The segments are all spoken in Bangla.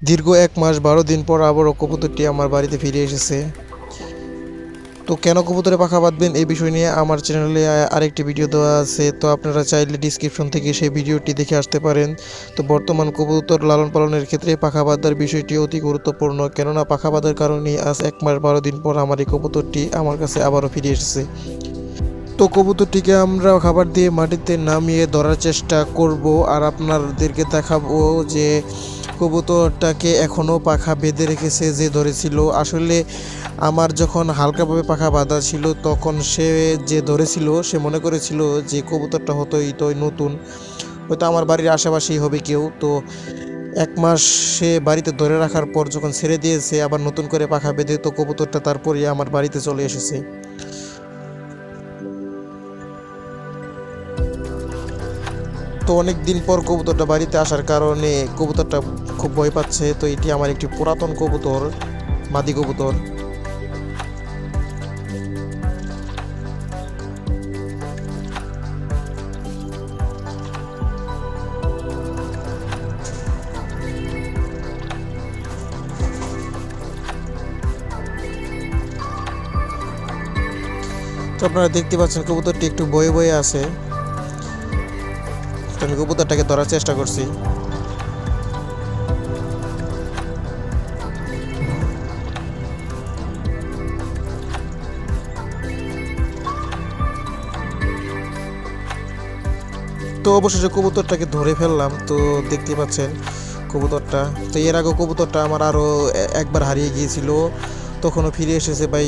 দীর্ঘ এক মাস বারো দিন পর আবারও কবুতরটি আমার বাড়িতে ফিরে এসেছে। তো কেন কবুতরে পাখা বাঁধবেন এই বিষয় নিয়ে আমার চ্যানেলে আরেকটি ভিডিও দেওয়া আছে। তো আপনারা চাইলে ডিসক্রিপশন থেকে সেই ভিডিওটি দেখে আসতে পারেন। তো বর্তমান কবুতর লালন পালনের ক্ষেত্রে পাখা বাঁধার বিষয়টি অতি গুরুত্বপূর্ণ। কেননা পাখা বাঁধার কারণে আজ এক মাস বারো দিন পর আমার এই কবুতরটি আমার কাছে আবারও ফিরে এসেছে। তো কবুতরটিকে আমরা খাবার দিয়ে মাটিতে নামিয়ে ধরার চেষ্টা করব। আর আপনাদেরকে দেখাবো যে কবুতরটাকে এখনও পাখা বেঁধে রেখেছে, যে ধরেছিল। আসলে আমার যখন হালকাভাবে পাখা বাঁধা ছিল, তখন সে যে ধরেছিল, সে মনে করেছিল যে কবুতরটা হতোই তো নতুন। হয়তো আমার বাড়ির আশেপাশেই হবে কেউ। তো এক মাস সে বাড়িতে ধরে রাখার পর যখন ছেড়ে দিয়েছে, আবার নতুন করে পাখা বেঁধে, তো কবুতরটা তারপরে আমার বাড়িতে চলে এসেছে। তো অনেক দিন পর কবুতরটা বাড়িতে আসার কারণে কবুতরটা খুব ভয় পাচ্ছে, তো এটি আমার একটি পুরাতন কবুতর, মাদি কবুতর। তো আপনারা দেখতে পাচ্ছেন কবুতরটি একটু বয়ে বয়ে আছে। তো আমি কবুতরটাকে ধরার চেষ্টা করছি। তো অবশেষে কবুতরটাকে ধরে ফেললাম। তো দেখতে পাচ্ছেন কবুতরটা। তো এর আগে কবুতরটা আমার আরও একবার হারিয়ে গিয়েছিল। তখনও ফিরে এসেছে ভাই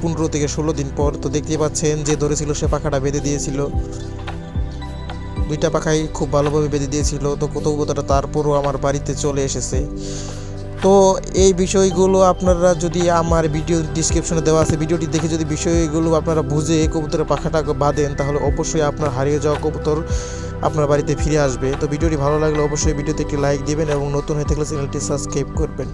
পনেরো থেকে ষোলো দিন পর। তো দেখতে পাচ্ছেন যে ধরেছিল সে পাখাটা বেঁধে দিয়েছিল। দুইটা পাখাই খুব ভালোভাবে বেঁধে দিয়েছিল। তো কত কবুতরটা তারপরও আমার বাড়িতে চলে এসেছে। তো এই বিষয়গুলো আপনারা যদি আমার ভিডিও ডিসক্রিপশনে দেওয়া আছে, ভিডিওটি দেখে যদি বিষয়গুলো আপনারা বুঝে কবুতরের পাখাটা বাঁধেন, তাহলে অবশ্যই আপনার হারিয়ে যাওয়া কবুতর আপনার বাড়িতে ফিরে আসবে। তো ভিডিওটি ভালো লাগলে অবশ্যই ভিডিওতে একটি লাইক দিবেন এবং নতুন হয়ে থাকলে চ্যানেলটি সাবস্ক্রাইব করবেন।